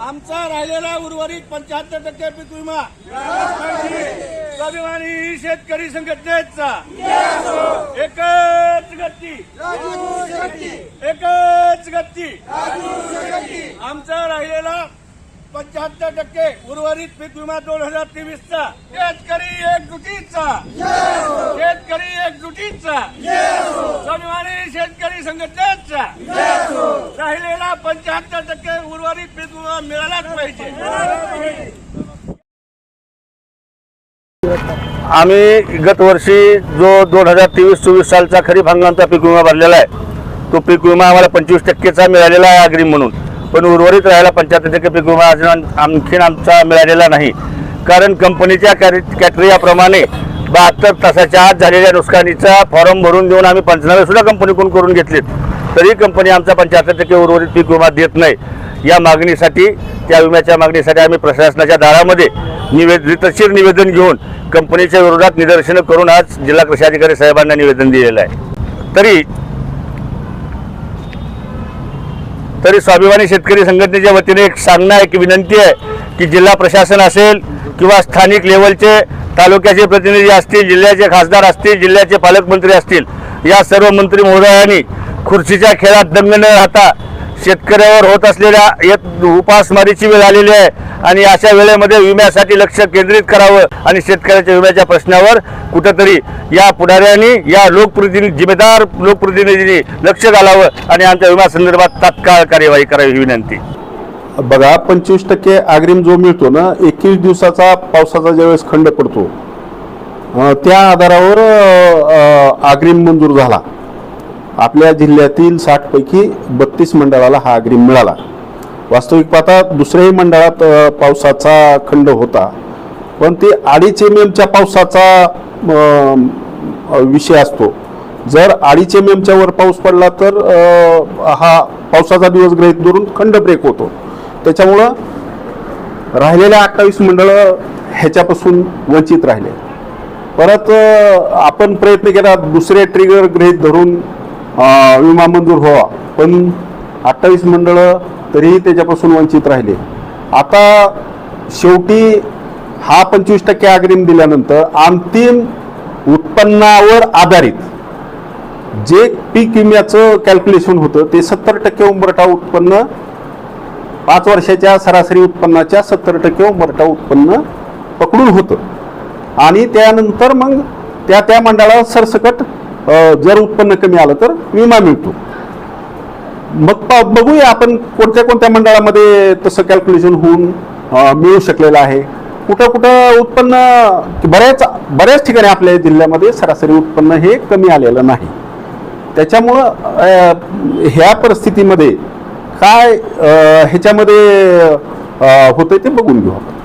आमचा राहिलेला उर्वरित पंच्याहत्तर टक्के पीक विमा. स्वाभिमानी शेतकरी संघटनेचा. एकच गती. एकच गती. आमचा राहिलेला पंच्याहत्तर टक्के उर्वरित पीक विमा दोन हजार तेवीसचा. शेतकरी एकजुटीचा. शेतकरी एकजुटीचा. शेतकरी संघटनेचा राहिलेला पंच्याहत्तर टक्के उर्वरित पीक विमा मिळालाच पाहिजे. आम्ही गत वर्षी जो दोन हजार तेवीस चोवीस सालचा खरीप हंगामचा पीक विमा भरलेला आहे तो पीक विमा आम्हाला पंचवीस टक्केचा मिळालेला आहे अग्रिम म्हणून. पण उर्वरित राहायला पंच्याहत्तर टक्के पीक विमा अजून आणखीन आमचा मिळालेला नाही. कारण कंपनीच्या कॅटेरियाप्रमाणे बहात्तर तासाच्या आत झालेल्या नुकसानीचा फॉर्म भरून देऊन आम्ही पंचनामे सुद्धा कंपनीकडून करून घेतलेत. तरी कंपनी आमचा पंच्याहत्तर टक्के उर्वरित पीक विमा देत नाही. या मागणीसाठी त्या विम्याच्या मागणीसाठी आम्ही प्रशासनाच्या दारामध्ये निवेद निवेदन घेऊन कंपनीच्या विरोधात निदर्शनं करून आज जिल्हा कृषी अधिकारी साहेबांना निवेदन दिलेलं आहे. तरी तरी स्वाभिमानी शेतकरी संघटनेच्या वतीने एक सांगणं आहे की विनंती आहे की जिल्हा प्रशासन असेल किंवा स्थानिक लेवलचे तालुक्याचे प्रतिनिधी असतील जिल्ह्याचे खासदार असतील जिल्ह्याचे पालकमंत्री असतील या सर्व मंत्री महोदयांनी खुर्चीच्या खेळात दंग न राहता शेतकऱ्यावर होत असलेल्या एक उपासमारीची वेळ आलेली आहे. आणि अशा वेळेमध्ये विम्यासाठी लक्ष केंद्रित करावं आणि शेतकऱ्याच्या विम्याच्या प्रश्नावर कुठंतरी या पुढाऱ्यांनी या लोकप्रतिनिधी जिम्मेदार लोकप्रतिनिधींनी लक्ष घालावं आणि आमच्या विम्यासंदर्भात तात्काळ कार्यवाही करावी ही विनंती. बघा पंचवीस टक्के अग्रिम जो मिळतो ना एकवीस दिवसाचा पावसाचा ज्यावेळेस खंड पडतो त्या आधारावर अं, अग्रिम मंजूर झाला. आपल्या जिल्ह्यातील साठपैकी बत्तीस मंडळाला हा अग्रिम मिळाला. वास्तविक पाहता दुसऱ्याही मंडळात पावसाचा खंड होता. पण ते अडीच एम एमच्या पावसाचा विषय असतो. जर अडीच एम एमच्या वर पाऊस पडला तर हा पावसाचा दिवस गृहीत धरून खंड ब्रेक होतो. त्याच्यामुळं राहिलेल्या अठ्ठावीस मंडळं ह्याच्यापासून वंचित राहिले. परत आपण प्रयत्न केला दुसरे ट्रिगर गृहित धरून विमा मंजूर व्हावा. पण अठ्ठावीस मंडळं तरीही त्याच्यापासून वंचित राहिले. आता शेवटी हा पंचवीस टक्के अग्रिम दिल्यानंतर अंतिम उत्पन्नावर आधारित जे पीक विम्याचं कॅल्क्युलेशन होतं ते सत्तर टक्के उंबरठा उत्पन्न पाच वर्षाच्या सरासरी उत्पन्नाच्या सत्तर टक्के उंबरठा उत्पन्न पकडून होतं. आणि त्यानंतर मग त्या त्या मंडळाला सरसकट जर उत्पन्न कमी आलं तर विमा मिळतो. मग बघूया आपण कोणत्या कोणत्या मंडळामध्ये तसं कॅल्क्युलेशन होऊन मिळू शकलेलं आहे. कुठं कुठं उत्पन्न बऱ्याच बऱ्याच ठिकाणी आपल्या जिल्ह्यामध्ये सरासरी उत्पन्न हे कमी आलेलं नाही. त्याच्यामुळं ह्या परिस्थितीमध्ये काय ह्याच्यामध्ये होतं होतंय ते बघून घेऊ आपण.